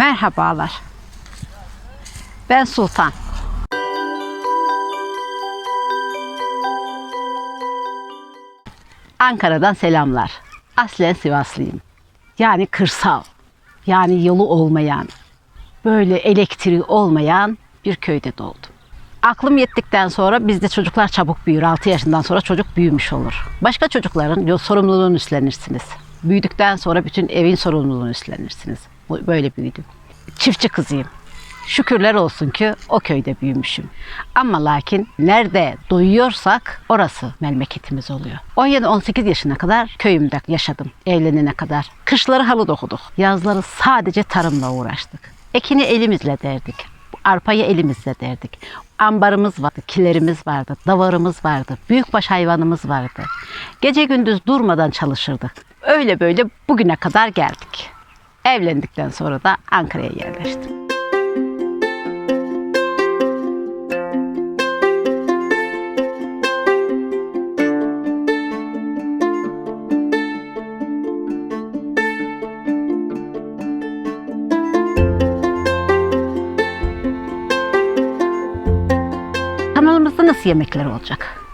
Merhabalar. Ben Sultan. Ankara'dan selamlar. Aslen Sivaslıyım. Yani kırsal. Yani yolu olmayan, böyle elektriği olmayan bir köyde doğdum. Aklım yettikten sonra bizde çocuklar çabuk büyür. 6 yaşından sonra çocuk büyümüş olur. Başka çocukların sorumluluğunu üstlenirsiniz. Büyüdükten sonra bütün evin sorumluluğunu üstlenirsiniz. Böyle büyüdüm. Çiftçi kızıyım. Şükürler olsun ki o köyde büyümüşüm. Ama lakin nerede doyuyorsak orası memleketimiz oluyor. 17-18 yaşına kadar köyümde yaşadım. Evlenene kadar. Kışları halı dokuduk. Yazları sadece tarımla uğraştık. Ekini elimizle derdik. Arpayı elimizle derdik. Ambarımız vardı, kilerimiz vardı, davarımız vardı, büyükbaş hayvanımız vardı. Gece gündüz durmadan çalışırdık. Öyle böyle bugüne kadar geldik. Evlendikten sonra da Ankara'ya yerleştim. Kanalımızda nasıl yemekler olacak?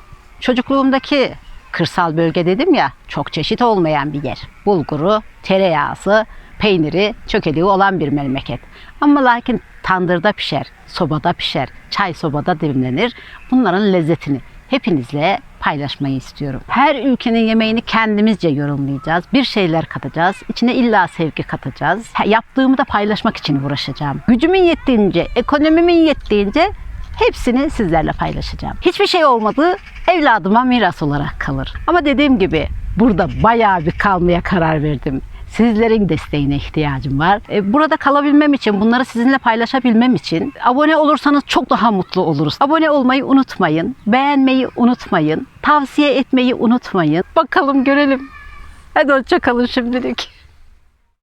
Çocukluğumdaki kırsal bölge dedim ya, çok çeşit olmayan bir yer. Bulguru, tereyağısı, peyniri, çökeliği olan bir memleket. Ama lakin tandırda pişer, sobada pişer, çay sobada demlenir. Bunların lezzetini hepinizle paylaşmayı istiyorum. Her ülkenin yemeğini kendimizce yorumlayacağız. Bir şeyler katacağız. İçine illa sevgi katacağız. Yaptığımı da paylaşmak için uğraşacağım. Gücümün yettiğince, ekonomimin yettiğince Hepsini sizlerle paylaşacağım. Hiçbir şey olmadığı evladıma miras olarak kalır. Ama dediğim gibi burada bayağı bir kalmaya karar verdim. Sizlerin desteğine ihtiyacım var. E, Burada kalabilmem için, bunları sizinle paylaşabilmem için abone olursanız çok daha mutlu oluruz. Abone olmayı unutmayın, beğenmeyi unutmayın, tavsiye etmeyi unutmayın. Bakalım görelim. Hadi hoşça kalın şimdilik.